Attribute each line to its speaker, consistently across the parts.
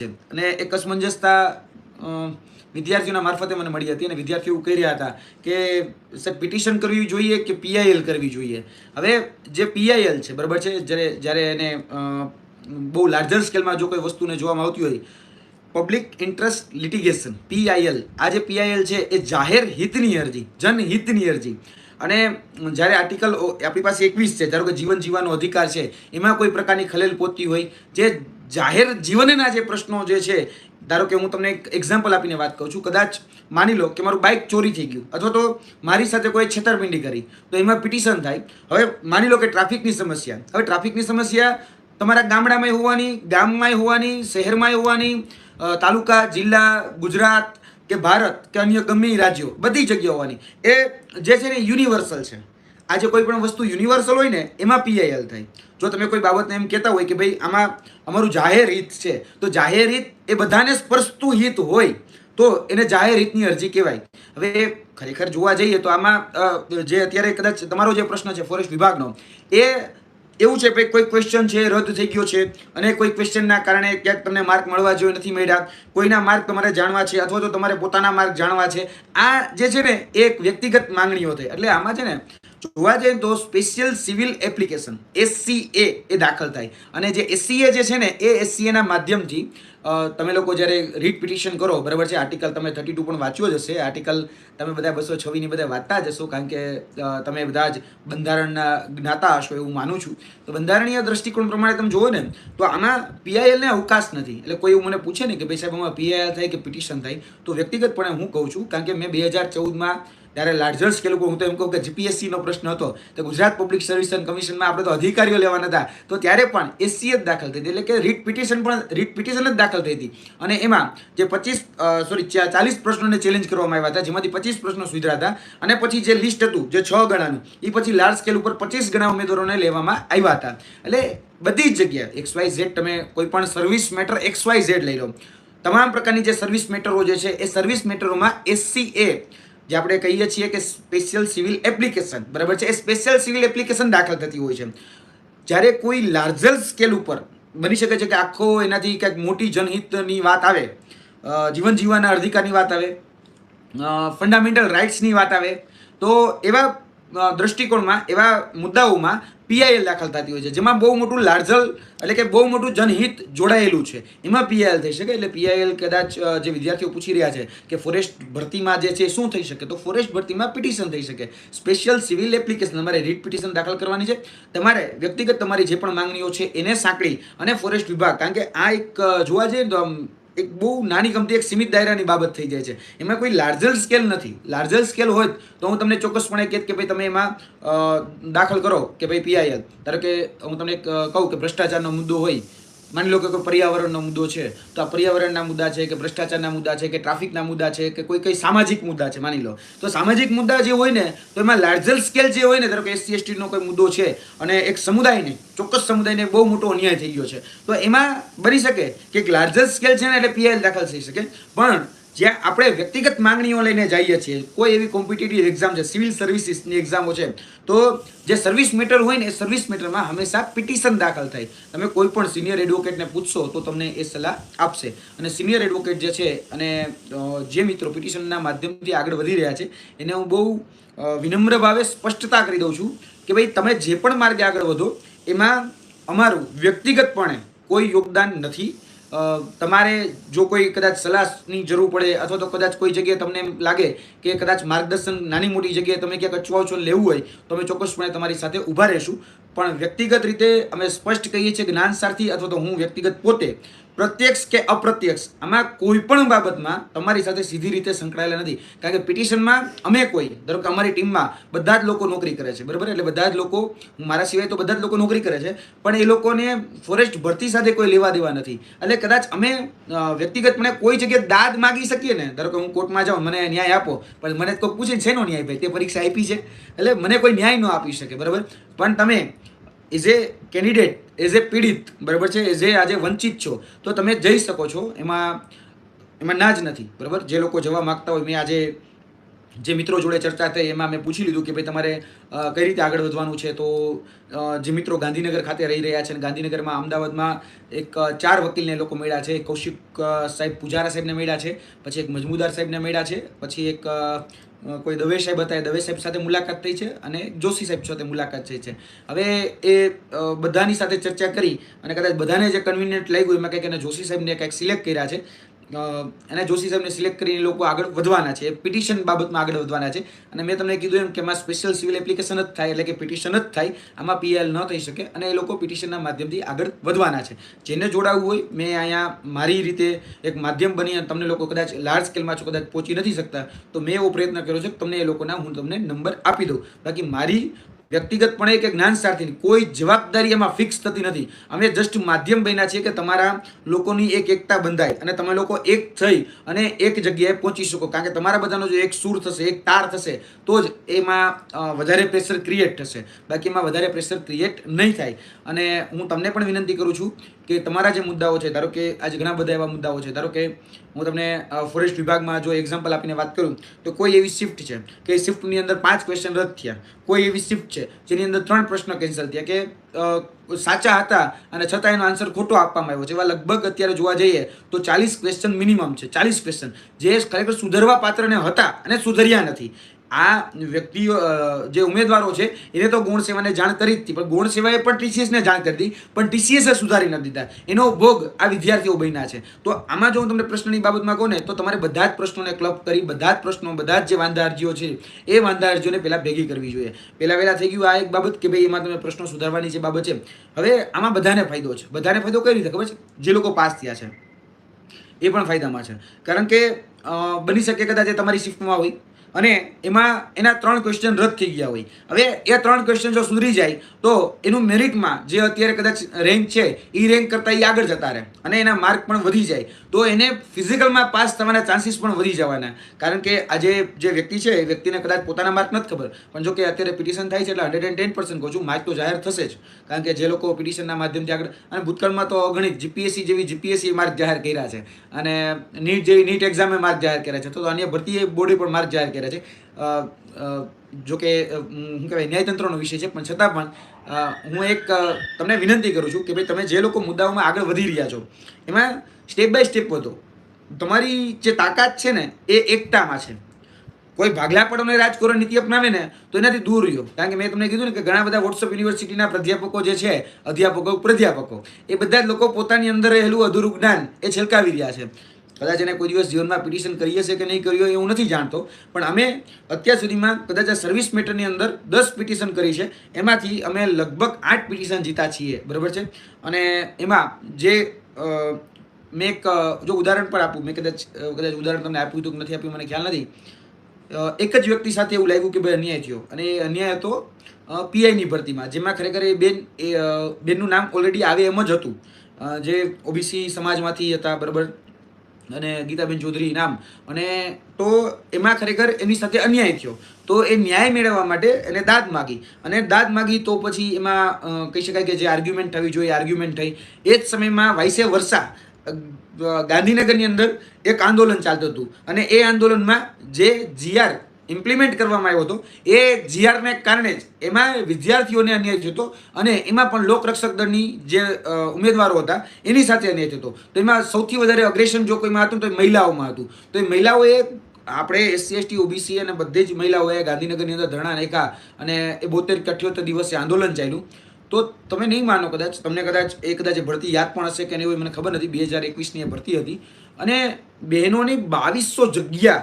Speaker 1: અને એક અસમંજસતા વિદ્યાર્થીઓના મારફતે મને મળી હતી અને વિદ્યાર્થીઓ એવું કહી રહ્યા હતા કે, સર, પિટિશન કરવી જોઈએ કે પીઆઈએલ કરવી જોઈએ? હવે જે પીઆઈએલ છે, બરાબર છે? જ્યારે જ્યારે એને બહુ લાર્જર સ્કેલમાં જો કોઈ વસ્તુને જોવામાં આવતી હોય પબ્લિક ઇન્ટરેસ્ટ લિટિગેશન પીઆઈએલ આ જે પીઆઈએલ છે, એ જાહેર હિતની અરજી, જનહિતની અરજી. અને જ્યારે આર્ટિકલ આપણી પાસે એકવીસ છે, ધારો કે જીવન જીવવાનો અધિકાર છે, એમાં કોઈ પ્રકારની ખલેલ પહોંચતી હોય, જે જાહેર જીવનના જે પ્રશ્નો જે છે, ધારો કે હું તમને એક એક્ઝામ્પલ આપીને વાત કરું છું, કદાચ માની લો કે મારું બાઇક ચોરી થઈ ગયું, અથવા તો મારી સાથે કોઈ છેતરપિંડી કરી, તો એમાં પિટિશન થાય. હવે માની લો કે ટ્રાફિકની સમસ્યા. હવે ટ્રાફિકની સમસ્યા તમારા ગામડામાં હોવાની ગામમાં હોવાની શહેરમાં હોવાની તાલુકા, જિલ્લા, ગુજરાત કે ભારત કે અન્ય ગમે રાજ્યો, બધી જગ્યા હોવાની. એ જે છે ને યુનિવર્સલ છે. આજે કોઈ પણ વસ્તુ યુનિવર્સલ હોય ને, એમાં પીઆઈએલ થાય. જો તમે કોઈ બાબતને એમ કહેતા હોય કે ભાઈ, આમાં અમારું જાહેર હિત છે, તો જાહેર હિત એ બધાને સ્પર્શતું હિત હોય, તો એને જાહેર હિતની અરજી કહેવાય. હવે ખરેખર જોવા જઈએ તો આમાં જે અત્યારે કદાચ તમારો જે પ્રશ્ન છે ફોરેસ્ટ વિભાગનો, એ એવું છે કે કોઈ ક્વેશ્ચન છે, રદ થઈ ગયો છે, અને કોઈ ક્વેશ્ચનના કારણે ક્યાંક તમને માર્ક મળવા જોઈએ નથી મળ્યા, કોઈના માર્ક તમારે જાણવા છે, અથવા તો તમારે પોતાના માર્ક જાણવા છે, આ જે છે ને એક વ્યક્તિગત માંગણીઓ થઈ એટલે આમાં છે ને જોવા જઈએ તો સ્પેશિયલ સિવિલ એપ્લિકેશન એસસીએ એ દાખલ થાય. અને જે એસસીએ જે છે ને, એ એસસીએના માધ્યમથી તમે લોકો જ્યારે રીટ પિટિશન કરો, બરાબર છે? આર્ટિકલ તમે થર્ટી ટુ પણ વાંચ્યો જ હશે. આર્ટિકલ તમે બધા બસો છવ્વીસની બધા વાંચતા જ હશો, કારણ કે તમે બધા જ બંધારણના જ્ઞાતા હશો એવું માનું છું. તો બંધારણીય દ્રષ્ટિકોણ પ્રમાણે તમે જુઓ ને, તો આમાં પીઆઈએલને અવકાશ નથી. એટલે કોઈ એવું મને પૂછે ને કે, ભાઈ સાહેબ, આમાં પીઆઈએલ થાય કે પિટિશન થાય? તો વ્યક્તિગતપણે હું કહું છું, કારણ કે મેં બે હજાર ચૌદમાં ત્યારે લાર્જર સ્કેલ ઉપર હું તો એમ કહું કે જીપીએસસીનો પ્રશ્ન હતો. તો ગુજરાત પબ્લિક સર્વિસ કમિશનમાં આપણે તો અધિકારીઓ લેવાના હતા. તો ત્યારે પણ એસસી જ દાખલ થઈ હતી. એટલે કે રીટ પિટિશન પણ, રીટ પિટિશન જ દાખલ થઈ હતી. અને એમાં જે પચીસ સોરી ચાલીસ પ્રશ્નોને ચેલેન્જ કરવામાં આવ્યા હતા, જેમાંથી પચીસ પ્રશ્નો સુધરા હતા. અને પછી જે લિસ્ટ હતું, જે છ ગણાનું એ પછી લાર્જ સ્કેલ ઉપર પચીસ ગણા ઉમેદવારોને લેવામાં આવ્યા હતા. એટલે બધી જ જગ્યાએ એક્સ વાય ઝેડ તમે કોઈ પણ service matter X Y Z લઈ લો. તમામ પ્રકારની જે સર્વિસ મેટરો જે છે, એ સર્વિસ મેટરોમાં એસસીએ જે આપણે કહીએ છીએ કે સ્પેશિયલ સિવિલ એપ્લિકેશન બરાબર છે? એ સ્પેશિયલ સિવિલ એપ્લિકેશન દાખલ થતી હોય છે. જ્યારે કોઈ લાર્જર સ્કેલ ઉપર બની શકે છે કે આખો એનાથી કંઈક મોટી જનહિતની વાત આવે જીવન જીવવાના અધિકારની વાત આવે ફંડામેન્ટલ રાઇટ્સની વાત આવે, તો એવા દ્રષ્ટિકોણમાં, એવા મુદ્દાઓમાં પીઆઈએલ દાખલ થતી હોય છે, જેમાં બહુ મોટું લાર્જલ એટલે કે બહુ મોટું જનહિત જોડાયેલું છે. એમાં પીઆઈએલ થઈ શકે એટલે પીઆઈએલ કદાચ જે વિદ્યાર્થીઓ પૂછી રહ્યા છે કે ફોરેસ્ટ ભરતીમાં જે છે શું થઈ શકે, તો ફોરેસ્ટ ભરતીમાં પિટિશન થઈ શકે. સ્પેશિયલ સિવિલ એપ્લિકેશન તમારે રીટ પિટિશન દાખલ કરવાની છે. તમારે વ્યક્તિગત તમારી જે પણ માંગણીઓ છે એને સાંકળી અને ફોરેસ્ટ વિભાગ, કારણ કે આ એક જોવા જઈએ એક બહુ નાની ગમતી એક સીમિત દાયરાની બાબત થઈ જાય છે. એમાં કોઈ લાર્જર સ્કેલ નથી. લાર્જર સ્કેલ હોય તો હું તમને ચોક્કસપણે કહેત કે ભાઈ તમે એમાં દાખલ કરો કે ભાઈ પીઆઈએલ ધારો કે હું તમને કહું કે ભ્રષ્ટાચારનો મુદ્દો હોય માની લો કે કોઈ પર્યાવરણનો મુદ્દો છે, તો આ પર્યાવરણના મુદ્દા છે કે ભ્રષ્ટાચારના મુદ્દા છે કે ટ્રાફિકના મુદ્દા છે કે કોઈ કઈ સામાજિક મુદ્દા છે, માની લો. તો સામાજિક મુદ્દા જે હોય ને, તો એમાં લાર્જર સ્કેલ જે હોય ને, ધારો કે એસસી, એસટીનો કોઈ મુદ્દો છે અને એક સમુદાયને, ચોક્કસ સમુદાયને બહુ મોટો અન્યાય થઈ ગયો છે, તો એમાં બની શકે કે એક લાર્જર સ્કેલ છે ને, એટલે પીએલ દાખલ થઈ શકે. પણ જ્યાં આપણે વ્યક્તિગત માંગણીઓ લઈને જઈએ છીએ, કોઈ એવી કોમ્પિટિટિવ એક્ઝામ છે સિવિલ સર્વિસીસની એક્ઝામો છે, તો જે સર્વિસ મેટર હોય ને એ સર્વિસ મેટરમાં હંમેશા પિટિશન દાખલ થાય. તમે કોઈ પણ સિનિયર એડવોકેટને પૂછશો તો તમને એ સલાહ આપશે. અને સિનિયર એડવોકેટ જે છે અને જે મિત્રો પિટિશનના માધ્યમથી આગળ વધી રહ્યા છે, એને હું બહુ વિનમ્ર ભાવે સ્પષ્ટતા કરી દઉં છું કે ભાઈ તમે જે પણ માર્ગે આગળ વધો, એમાં અમારું વ્યક્તિગતપણે કોઈ યોગદાન નથી. તમારે જો કોઈ કદાચ સલાહની જરૂર પડે અથવા તો કદાચ કોઈ જગ્યાએ તમને લાગે કે કદાચ માર્ગદર્શન નાની મોટી જગ્યાએ તમે ક્યાંક અચવાઓ છો લેવું હોય, તો અમે ચોક્કસપણે તમારી સાથે ઊભા રહીશું. પણ વ્યક્તિગત રીતે અમે સ્પષ્ટ કહીએ છીએ જ્ઞાન સારથી અથવા તો હું વ્યક્તિગત પોતે પ્રત્યક્ષ કે અપ્રત્યક્ષ, આમાં કોઈ પણ બાબતમાં તમારી સાથે સીધી રીતે સંકળાયેલા નથી. કારણ કે પિટિશનમાં અમે કોઈ, ધારો કે અમારી ટીમમાં બધા જ લોકો નોકરી કરે છે, બરાબર? એટલે બધા જ લોકો મારા સિવાય તો બધા જ લોકો નોકરી કરે છે, પણ એ લોકોને ફોરેસ્ટ ભરતી સાથે કોઈ લેવા દેવા નથી. એટલે કદાચ અમે વ્યક્તિગતપણે કોઈ જગ્યાએ દાદ માગી શકીએ ને, ધારો કે હું કોર્ટમાં જાઉં, મને ન્યાય આપો, પણ મને કોઈ પૂછે છે નો ન્યાય ભાઈ? તે પરીક્ષા આપી છે. એટલે મને કોઈ ન્યાય ન આપી શકે, બરાબર? પણ તમે as a candidate as a પીડિત, બરાબર છે? એઝ એ આજે વંચિત છો. તો તમે જઈ શકો છો. એમાં એમાં ના જ નથી, બરાબર? જે લોકો જવા માગતા હોય, મેં આજે જે મિત્રો જોડે ચર્ચા થઈ, એમાં મેં પૂછી લીધું કે ભાઈ તમારે કઈ રીતે આગળ વધવાનું છે? તો જે મિત્રો ગાંધીનગર ખાતે રહી રહ્યા છે અને ગાંધીનગરમાં અમદાવાદમાં એક ચાર વકીલને લોકો મળ્યા છે. કૌશિક સાહેબ પૂજારા સાહેબને મળ્યા છે. પછી એક મજમુદાર સાહેબને મળ્યા છે. પછી એક કોઈ દવે સાહેબ હતા, એ દવે સાહેબ સાથે મુલાકાત થઈ છે અને જોશી સાહેબ સાથે મુલાકાત થઈ છે. હવે એ બધાની સાથે ચર્ચા કરી અને કદાચ બધાને જે કન્વિનિયન્ટ લાગ્યું, એમાં કંઈક એને જોશી સાહેબને કંઈક સિલેક્ટ કર્યા છે. અને જોશી સાહેબને સિલેક્ટ કરીને લોકો આગળ વધવાના છે. પિટિશન બાબતમાં આગળ વધવાના છે. અને મેં તમને કીધું એમ કે એમાં સ્પેશિયલ સિવિલ એપ્લિકેશન જ થાય, એટલે કે પિટિશન જ થાય. આમાં પીએલ ન થઈ શકે અને એ લોકો પિટિશનના માધ્યમથી આગળ વધવાના છે. જેને જોડાવવું હોય, મેં અહીંયા મારી રીતે એક માધ્યમ બની અને તમને લોકો કદાચ લાર્જ સ્કેલમાં છો, કદાચ પહોંચી નથી શકતા, તો મેં એવો પ્રયત્ન કર્યો છે તમને એ લોકોના હું તમને નંબર આપી દઉં. બાકી મારી વ્યક્તિગતપણે કે જ્ઞાન સાથેની કોઈ જવાબદારી એમાં ફિક્સ થતી નથી. અમે જસ્ટ માધ્યમ બન્યા છીએ કે તમારા લોકોની એક એકતા બંધાય અને તમે લોકો એક થઈ અને એક જગ્યાએ પહોંચી શકો. કારણ કે તમારા બધાનો જો એક સૂર થશે, એક તાર થશે, તો જ એમાં વધારે પ્રેશર ક્રિએટ થશે. બાકી એમાં વધારે પ્રેશર ક્રિએટ નહીં થાય. અને હું તમને પણ વિનંતી કરું છું કે તમારા જે મુદ્દાઓ છે, ધારો કે આજે ઘણા બધા એવા મુદ્દાઓ છે, ધારો કે હું તમને ફોરેસ્ટ વિભાગમાં જો એક્ઝામ્પલ આપીને વાત કરું, તો કોઈ એવી શિફ્ટ છે કે શિફ્ટની અંદર પાંચ ક્વેશ્ચન રદ થયા. કોઈ એવી શિફ્ટ છે જેની અંદર ત્રણ પ્રશ્ન કેન્સલ થયા કે સાચા હતા અને છતાં એનો આન્સર ખોટો આપવામાં આવ્યો છે. એવા લગભગ અત્યારે જોવા જઈએ તો ચાલીસ ક્વેશ્ચન મિનિમમ છે, ચાલીસ ક્વેશ્ચન જે ખરેખર સુધરવા પાત્રને હતા અને સુધર્યા નથી. આ વ્યક્તિઓ જે ઉમેદવારો છે, એને તો ગૌણ સેવાને જાણ કરી જ હતી. પણ ગૌણ સેવાએ પણ ટીસીએસને જાણ કરી હતી. પણ ટીસીએસે સુધારી નથી દીધા. એનો ભોગ આ વિદ્યાર્થીઓ બન્યા છે. તો આમાં જો હું તમને પ્રશ્નની બાબતમાં કહું ને, તો તમારે બધા જ પ્રશ્નોને ક્લબ કરી, બધા જ પ્રશ્નો, બધા જ જે વાંધા અરજીઓ છે, એ વાંધા અરજીઓને પહેલાં ભેગી કરવી જોઈએ. પહેલાં વહેલા થઈ ગયું આ એક બાબત કે ભાઈ એમાં તમે પ્રશ્નો સુધારવાની જે બાબત છે, હવે આમાં બધાને ફાયદો છે. બધાને ફાયદો કઈ રીતે ખબર છે? જે લોકો પાસ થયા છે, એ પણ ફાયદામાં છે. કારણ કે બની શકે કદાચ એ તમારી શિફ્ટમાં હોય. અને એમાં એના ત્રણ ક્વેશ્ચન રદ થઈ ગયા હોય. હવે એ ત્રણ ક્વેશ્ચન જો સુધરી જાય, તો એનું મેરિટમાં જે અત્યારે કદાચ રેન્ક છે એ રેન્ક કરતાં એ આગળ જતા રહે. અને એના માર્ક પણ વધી જાય. તો એને ફિઝિકલમાં પાસ થવાના ચાન્સીસ પણ વધી જવાના. કારણ કે આજે જે વ્યક્તિ છે, એ વ્યક્તિને કદાચ પોતાના માર્ક નથી ખબર. પણ જો કે અત્યારે પિટિશન થાય છે એટલે હંડ્રેડ એન્ડ ટેન પર્સન્ટ કહું છું માર્ક તો જાહેર થશે જ. કારણ કે જે લોકો પિટિશનના માધ્યમથી આગળ અને ભૂતકાળમાં તો અગણિત જીપીએસસી જેવી જીપીએસસી માર્ક જાહેર કર્યા છે. અને નીટ જેવી નીટ એક્ઝામે માર્ક જાહેર કર્યા છે. તો અન્ય ભરતી બોર્ડે પણ માર્ક જાહેર કર્યા છે. અ, અ, જો કે શું કહેવાય ન્યાયતંત્રનો વિષય છે પણ છતાં પણ હું એક તમને વિનંતી કરું છું કે ભાઈ તમે જે લોકો મુદ્દાઓમાં આગળ વધી રહ્યા છો એમાં સ્ટેપ બાય સ્ટેપ વધો. તમારી જે તાકાત છે ને એ એકતામાં છે. કોઈ ભાગલા પડોને રાજકોરણ નીતિ અપનાવે ને તો એનાથી દૂર રહ્યો. કારણ કે મેં તમને કીધું ને કે ઘણા બધા વોટ્સઅપ યુનિવર્સિટીના પ્રાધ્યાપકો જે છે અધ્યાપકો પ્રાધ્યાપકો એ બધા જ લોકો પોતાની અંદર રહેલું અધૂરું જ્ઞાન એ છલકાવી રહ્યા છે. કદાચ એને કોઈ દિવસ જીવનમાં પિટિશન કરી હશે કે નહીં કર્યું એવું નથી જાણતો. પણ અમે અત્યાર સુધીમાં કદાચ આ સર્વિસ મેટરની અંદર દસ પિટિશન કરી છે. એમાંથી અમે લગભગ આઠ પિટિશન જીતા છીએ. બરાબર છે? અને એમાં જે મેં એક જો ઉદાહરણ પણ આપું. મેં કદાચ કદાચ ઉદાહરણ તમને આપ્યું હતું કે નથી આપ્યું, મને ખ્યાલ નથી. એક જ વ્યક્તિ સાથે એવું લાગ્યું કે ભાઈ અન્યાય થયો. અને એ અન્યાય હતો પીઆઈની ભરતીમાં. જેમાં ખરેખર એ બેન, એ બેનનું નામ ઓલરેડી આવે એમ જ હતું. જે ઓબીસી સમાજમાંથી હતા, બરાબર? અને ગીતાબેન ચૌધરી નામ. અને તો એમાં ખરેખર એની સાથે અન્યાય થયો. તો એ ન્યાય મેળવવા માટે એને દાદ માગી. અને દાદ માગી તો પછી એમાં કહી શકાય કે જે આર્ગ્યુમેન્ટ થવી જોઈએ આર્ગ્યુમેન્ટ થઈ. એ જ સમયમાં વાઇસે વર્ષા ગાંધીનગરની અંદર એક આંદોલન ચાલતું હતું. અને એ આંદોલનમાં જે જીઆર ઇમ્પ્લિમેન્ટ કરવામાં આવ્યો હતો. એ જીઆરને કારણે જ એમાં વિદ્યાર્થીઓને અન્યાય થયો અને એમાં પણ લોકરક્ષક દળની જે ઉમેદવારો હતા, એની સાથે અન્યાય થયો તો એમાં સૌથી વધારે અગ્રેશન જો કોઈમાં હતું તો એ મહિલાઓમાં હતું. તો એ મહિલાઓએ, આપણે એસસી, એસટી, ઓબીસી અને બધી જ મહિલાઓએ ગાંધીનગરની અંદર ધરણા નાખ્યા અને એ બોતેર કે અઠ્યોતેર દિવસે આંદોલન ચાલ્યું. તો તમે નહીં માનો કદાચ, તમને કદાચ એ કદાચ ભરતી યાદ પણ હશે કે નહીં હોય, મને ખબર નથી, બે હજાર એકવીસની એ ભરતી હતી. અને બહેનોની બાવીસો જગ્યા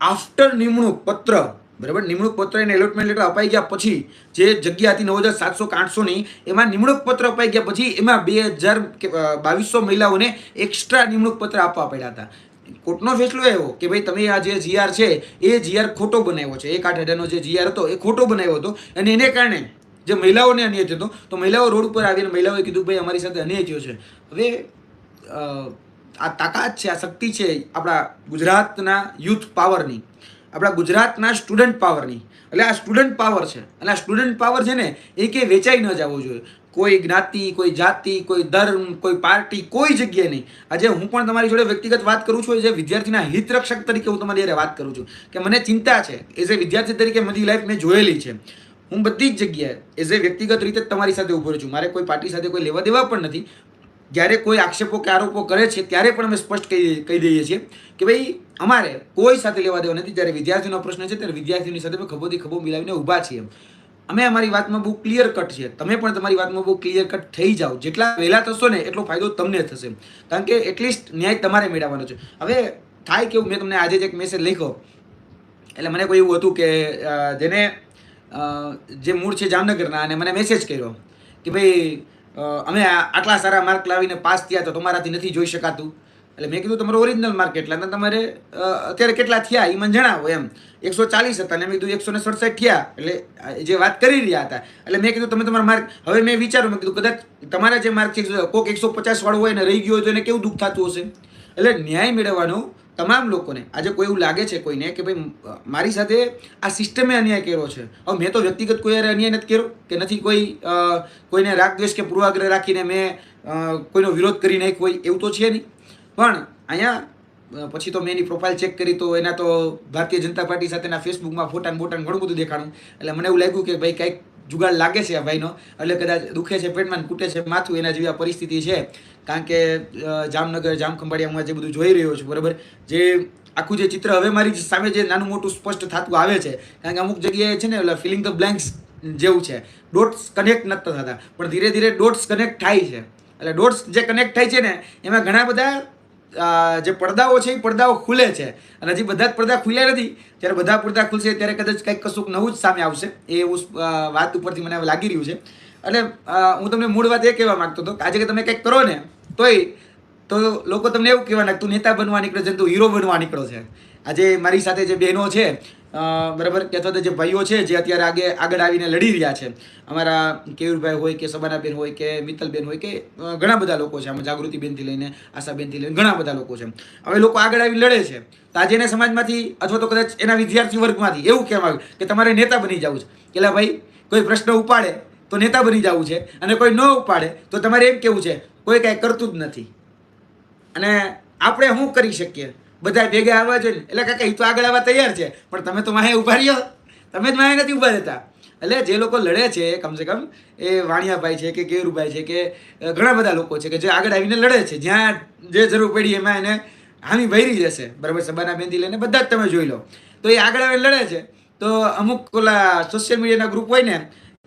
Speaker 1: આફ્ટર નિમણૂક પત્ર, બરાબર? નિમણૂક પત્ર એને એલોટમેન્ટ લેટર અપાઈ ગયા પછી, જે જગ્યા હતી નવ હજાર સાતસો આઠસોની એમાં નિમણૂક પત્ર અપાઈ ગયા પછી, એમાં બે હજાર બાવીસો મહિલાઓને એક્સ્ટ્રા નિમણૂક પત્ર આપવા પડ્યા હતા. કોર્ટનો ફેસલો એવો કે ભાઈ, તમે આ જે જીઆર છે, એ જીઆર ખોટો બનાવ્યો છે. એક આઠ હજારનો જે જીઆર હતો, એ ખોટો બનાવ્યો હતો. અને એને કારણે જે મહિલાઓને અન્યાય થતો તો મહિલાઓ રોડ ઉપર આવીને મહિલાઓએ કીધું, ભાઈ, અમારી સાથે અન્યાય થયો છે. હવે આ તાકાત છે, આ શક્તિ છે આપણા ગુજરાતના યુથ પાવરની, આપણા ગુજરાતના સ્ટુડન્ટ પાવરની. એટલે આ સ્ટુડન્ટ પાવર છે. અને આ સ્ટુડન્ટ પાવર છે ને એ કે વેચાઈ ન જવો જોઈએ. કોઈ જ્ઞાતિ, કોઈ જાતિ, કોઈ ધર્મ, કોઈ પાર્ટી, કોઈ જગ્યાએ નહીં. આજે હું પણ તમારી જોડે વ્યક્તિગત વાત કરું છું જે વિદ્યાર્થીના હિતરક્ષક તરીકે હું તમારી હારે વાત કરું છું, કે મને ચિંતા છે એઝ એ વિદ્યાર્થી તરીકે મારી લાઈફ મેં જોયેલી છે. હું બધી જ જગ્યાએ એઝ એ વ્યક્તિગત રીતે તમારી સાથે ઊભો છું. મારે કોઈ પાર્ટી સાથે કોઈ લેવા દેવા પણ નથી જ્યારે કોઈ આક્ષેપો કે આરોપો કરે છે, ત્યારે પણ અમે સ્પષ્ટ કહી કહી દઈએ છીએ કે ભાઈ, અમારે કોઈ સાથે લેવા દેવા નથી. જ્યારે વિદ્યાર્થીનો પ્રશ્ન છે, ત્યારે વિદ્યાર્થીની સાથે ખભોથી ખભો મિલાવીને ઊભા છીએ. અમે અમારી વાતમાં બહુ ક્લિયર કટ છે. તમે પણ તમારી વાતમાં બહુ ક્લિયર કટ થઈ જાઓ. જેટલા વહેલા થશો ને, એટલો ફાયદો તમને થશે. કારણ કે એટલીસ્ટ ન્યાય તમારે મેળવવાનો છે. હવે થાય કેવું? મેં તમને આજે જ એક મેસેજ લખ્યો. એટલે મને કોઈ એવું હતું કે જેને જે મૂળ છે જામનગરના, અને મને મેસેજ કર્યો કે ભાઈ અમે આટલા સારા માર્ક લાવીને પાસ થયા તો તમારાથી નથી જોઈ શકાતું. એટલે મેં કીધું તમારો ઓરિજિનલ માર્ક કેટલા અને તમારે અત્યારે કેટલા થયા એ મને જણાવો એમ. એકસો ચાલીસ હતા અને મેં કીધું એકસો ને સડસઠ થયા. એટલે જે વાત કરી રહ્યા હતા. એટલે મેં કીધું તમે તમારા માર્ક હવે મેં વિચાર્યું, મેં કીધું કદાચ તમારા જે માર્ક છે કોઈક એકસો પચાસ વાળો હોય ને રહી ગયો હોય તો એને કેવું દુઃખ થતું હશે? એટલે ન્યાય મેળવવાનું તમામ લોકોને, આજે કોઈ એવું લાગે છે કોઈને કે ભાઈ, મારી સાથે આ સિસ્ટમે અન્યાય કર્યો છે. હવે મેં તો વ્યક્તિગત કોઈ અન્યાય નથી કર્યો, કે નથી કોઈ કોઈને રાગદ્વેષ કે પૂર્વાગ્રહ રાખીને મેં કોઈનો વિરોધ કરી નાખ્યો હોય એવું તો છે નહીં. પણ અહીંયા પછી તો મેં એની પ્રોફાઇલ ચેક કરી તો એના તો ભારતીય જનતા પાર્ટી સાથેના ફેસબુકમાં ફોટા ને ઘણું બધું દેખાણું. એટલે મને એવું લાગ્યું કે ભાઈ, કંઈક જુગાડ લાગે છે આ ભાઈનો. એટલે કદાચ દુખે છે, પેટમાં કૂટે છે, માથું એના જેવી આ પરિસ્થિતિ છે. કારણ કે જામનગર જામનગર જામખંભાળિયામાં જે બધું જોઈ રહ્યો છું, બરાબર? જે આખું જે ચિત્ર હવે મારી સામે જે નાનું મોટું સ્પષ્ટ થતું આવે છે, કારણ કે અમુક જગ્યાએ છે ને એટલે ફિલિંગ ધ બ્લેન્ક્સ જેવું છે. ડોટ્સ કનેક્ટ નથી થતા, પણ ધીરે ધીરે ડોટ્સ કનેક્ટ થાય છે. એટલે ડોટ્સ જે કનેક્ટ થાય છે ને, એમાં ઘણા બધા જે પડદાઓ છે એ પડદાઓ ખુલે છે. અને હજી બધા જ પડદા ખુલ્યા નથી, ત્યારે બધા પડદા ખુલશે, ત્યારે કદાચ કંઈક કશુંક નવું જ સામે આવશે. એ એવું વાત ઉપરથી મને લાગી રહ્યું છે. એટલે હું તમને મૂળ વાત એ કહેવા માંગતો હતો કે આજે કે તમે કંઈક કરો ને, તોય, તો લોકો તમને એવું કહેવાના તું નેતા બનવા નીકળ્યો છે તું હીરો બનવા નીકળ્યો છે. આજે મારી સાથે જે બહેનો છે બરાબર? કે અથવા તો જે ભાઈઓ છે, જે અત્યારે આગે, આગળ આવીને લડી રહ્યા છે. અમારા કેયુરભાઈ હોય કે સબાનાબેન હોય કે મિત્તલબેન હોય કે ઘણા બધા લોકો છે, આમાં જાગૃતિબેનથી લઈને, આશાબેનથી લઈને ઘણા બધા લોકો છે. હવે લોકો આગળ આવી લડે છે. તો આજે એના સમાજમાંથી અથવા તો કદાચ એના વિદ્યાર્થી વર્ગમાંથી એવું કહેવા આવ્યું કે તમારે નેતા બની જવું છે. કે ભાઈ, કોઈ પ્રશ્ન ઉપાડે તો નેતા બની જવું છે અને કોઈ ન ઉપાડે તો તમારે એમ કેવું છે? કોઈ કાંઈ કરતું જ નથી. અને આપણે શું કરી શકીએ? બધા ભેગા આવવા જોઈએ. એટલે કાકા એ તો આગળ આવવા તૈયાર છે. પણ તમે તો માહે ઊભા રહ્યો. તમે જ માહે નથી ઊભા રહેતા. એટલે જે લોકો લડે છે, કમસે કમ એ વાણિયાભાઈ છે કે કેરુભાઈ છે કે ઘણા બધા લોકો છે કે જે આગળ આવીને લડે છે. જ્યાં જે જરૂર પડી એમાં એને હામી ભરી જશે. બરાબર, સબાના બેનથી લઈને બધા જ તમે જોઈ લો. તો એ આગળ આવીને લડે છે. તો અમુક ઓલા સોશિયલ મીડિયાના ગ્રુપ હોય ને,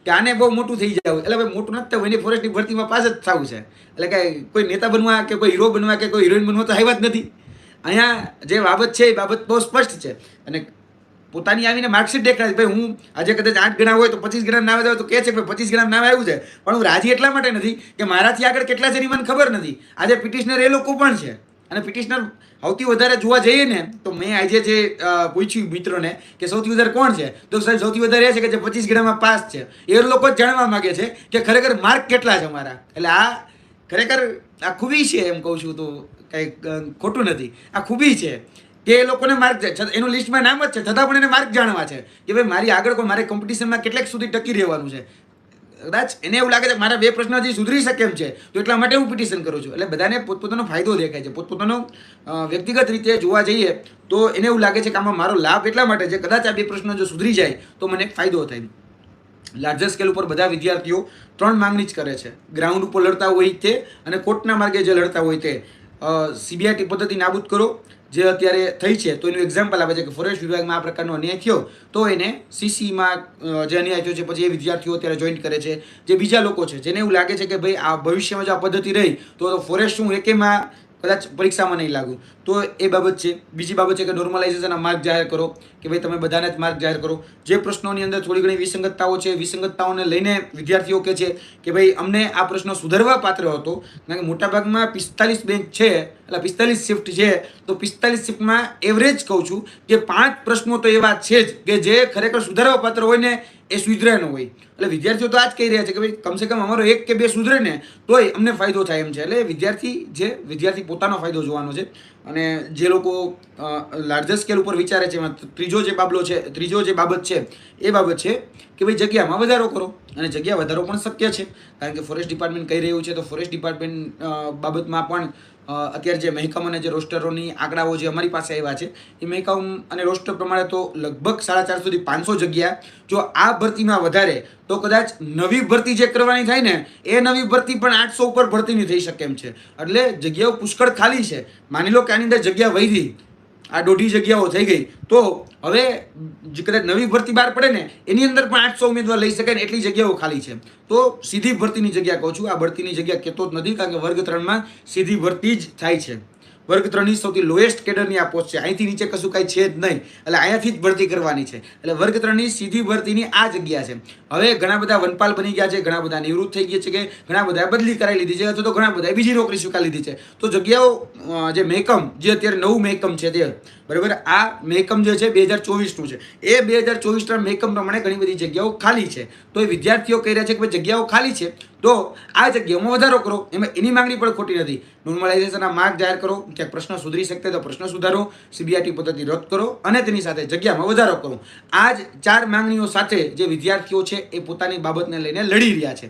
Speaker 1: કે આને બહુ મોટું થઈ જાવ એટલે ભાઈ મોટું નથી થવું. એની ફોરેસ્ટની ભરતીમાં પાસ જ થવું છે. એટલે કાંઈ કોઈ નેતા બનવા કે કોઈ હીરો બનવા કે કોઈ હિરોઈન બનવા તો આવ્યા જ નથી. અહીંયા જે બાબત છે, એ બાબત બહુ સ્પષ્ટ છે. અને પોતાની આવીને માર્કશીટ દેખાડે. ભાઈ, હું આજે કદાચ આઠ ગણા હોય તો પચીસ ગણા નામ આવે તો કહે છે કે પચીસ ગ્રામ નામ આવ્યું છે. પણ હું રાજી એટલા માટે નથી કે મારાથી આગળ કેટલા છે મને ખબર નથી. આજે પિટિશનર એ લોકો પણ છે. અને પિટિશનર સૌથી વધારે જોવા જઈએ ને, તો મેં આજે જે પૂછ્યું મિત્રોને કે સૌથી વધારે કોણ છે? તો સાહેબ, સૌથી વધારે એ છે કે જે પચીસ ગણામાં પાસ છે. એ લોકો જ જાણવા માગે છે કે ખરેખર માર્ક કેટલા છે મારા એટલે આ ખરેખર આ ખૂબી છે એમ કહું છું તો કંઈ ખોટું નથી. આ ખૂબી છે. કે એ લોકોને માર્ક એનું લિસ્ટમાં નામ જ છે. છતાં પણ એને માર્ક જાણવા છે. કે ભાઈ, મારી આગળ કોઈ, મારે કોમ્પિટિશનમાં કેટલેક સુધી ટકી રહેવાનું છે. કદાચ એને એવું લાગે છે મારા બે પ્રશ્ન હજી સુધરી શકે એમ છે, તો એટલા માટે હું પિટિશન કરું છું. એટલે બધાને પોતપોતાનો ફાયદો દેખાય છે. પોતપોતાનો વ્યક્તિગત રીતે જોવા જઈએ, તો એને એવું લાગે છે કે આમાં મારો લાભ એટલા માટે છે. કદાચ આ બે પ્રશ્નો જો સુધરી જાય, તો મને ફાયદો થાય. લાર્જર સ્કેલ ઉપર બધા વિદ્યાર્થીઓ ત્રણ માંગણી જ કરે છે. ગ્રાઉન્ડ ઉપર લડતા હોય તે અને કોર્ટના માર્ગે જે લડતા હોય તે. સીબીઆઈટી પદ્ધતિ નાબૂદ કરો. જે અત્યારે થઈ છે, તો એનું એક્ઝામ્પલ આપે છે કે ફોરેસ્ટ વિભાગમાં આ પ્રકારનો અન્યાય થયો, તો એને સીસીમાં જે અન્યાય થયો છે, પછી એ વિદ્યાર્થીઓ અત્યારે જોઈન કરે છે. જે બીજા લોકો છે, જેને એવું લાગે છે કે ભાઈ આ ભવિષ્યમાં જો આ પદ્ધતિ રહી, તો ફોરેસ્ટ શું એકેમાં કદાચ પરીક્ષામાં નહીં લાગુ. તો એ બાબત છે. બીજી બાબત છે કે નોર્મલાઇઝેશનના માર્ક જાહેર કરો કે ભાઈ તમે બધાને જ માર્ક જાહેર કરો. જે પ્રશ્નોની અંદર થોડી ઘણી વિસંગતતાઓ છે, વિસંગતતાઓને લઈને વિદ્યાર્થીઓ કહે છે કે ભાઈ અમને આ પ્રશ્ન સુધારવા પાત્ર હતો. કારણ કે મોટાભાગમાં પિસ્તાલીસ બેન્ચ છે એટલે પિસ્તાલીસ શિફ્ટ છે, તો પિસ્તાલીસ શિફ્ટમાં એવરેજ કહું છું કે પાંચ પ્રશ્નો તો એવા છે જ કે જે ખરેખર સુધારવા પાત્ર હોય ને એ સુધરે ન હોય. એટલે વિદ્યાર્થીઓ તો આ જ કહી રહ્યા છે કે ભાઈ કમસે કમ અમારો એક કે બે સુધરે ને તોય અમને ફાયદો થાય એમ છે. એટલે વિદ્યાર્થી જે વિદ્યાર્થી પોતાનો ફાયદો જોવાનો છે અને જે લોકો લાર્જર સ્કેલ ઉપર વિચારે છે, એમાં ત્રીજો જે બાબલો છે, ત્રીજો જે બાબત છે, એ બાબત છે કે ભાઈ જગ્યામાં વધારો કરો અને જગ્યા વધારો પણ શક્ય છે. કારણ કે ફોરેસ્ટ ડિપાર્ટમેન્ટ કહી રહ્યું છે, તો ફોરેસ્ટ ડિપાર્ટમેન્ટ બાબતમાં પણ અત્યારે જે મહેકમ અને જે રોસ્ટરોની આંકડાઓ જે અમારી પાસે આવ્યા છે, એ મહેકમ અને રોસ્ટર પ્રમાણે તો લગભગ સાડા ચારસોથી પાંચસો જગ્યા. જો આ ભરતીમાં વધારે, તો કદાચ નવી ભરતી જે કરવાની થાય ને, એ નવી ભરતી પણ આઠસો ઉપર ભરતીની થઈ શકે એમ છે. એટલે જગ્યાઓ પુષ્કળ ખાલી છે. માની લો કે આની અંદર જગ્યા વધી આ દોઢી જગ્યાઓ થઈ ગઈ, તો હવે જે કદાચ નવી ભરતી બહાર પડે ને, એની અંદર પણ આઠસો ઉમેદવાર લઈ શકાય ને એટલી જગ્યાઓ ખાલી છે. તો સીધી ભરતીની જગ્યા કહું છું, આ ભરતીની જગ્યા કહેતો જ નથી, કારણ કે વર્ગ ત્રણમાં સીધી ભરતી જ થાય છે. વર્ગ ત્રણની સૌથી લોએસ્ટ કેડરની આ પોસ્ટ છે. અહીંથી નીચે કશું કાંઈ છે જ નહીં. એટલે અહીંયાથી જ ભરતી કરવાની છે. એટલે વર્ગ ત્રણની સીધી ભરતીની આ જગ્યા છે. હવે ઘણા બધા વનપાલ બની ગયા છે, ઘણા બધા નિવૃત્ત થઈ ગયા છે કે ઘણા બધા બદલી કરાવી લીધી છે, અથવા તો ઘણા બધા બીજી નોકરી સ્વીકારી લીધી છે. તો જગ્યાઓ જે મહેકમ, જે અત્યારે નવું મહેકમ છે તે, બરાબર? આ મહેકમ જે છે બે હજાર ચોવીસનું છે. એ બે હજાર ચોવીસના મહેકમ પ્રમાણે ઘણી બધી જગ્યાઓ ખાલી છે. તો એ વિદ્યાર્થીઓ કહી રહ્યા છે કે ભાઈ જગ્યાઓ ખાલી છે, તો આ જગ્યાઓમાં વધારો કરો. એમાં એની માંગણી પણ ખોટી નથી. નોર્મલાઇઝેશનના માર્ક જાહેર કરો. ક્યાંક પ્રશ્ન સુધરી શકતા તો પ્રશ્ન સુધારો. સીબીઆઈટી પદ્ધતિ રદ કરો અને તેની સાથે જગ્યામાં વધારો કરો. આ જ ચાર માંગણીઓ સાથે જે વિદ્યાર્થીઓ છે એ પોતાની બાબતને લઈને લડી રહ્યા છે.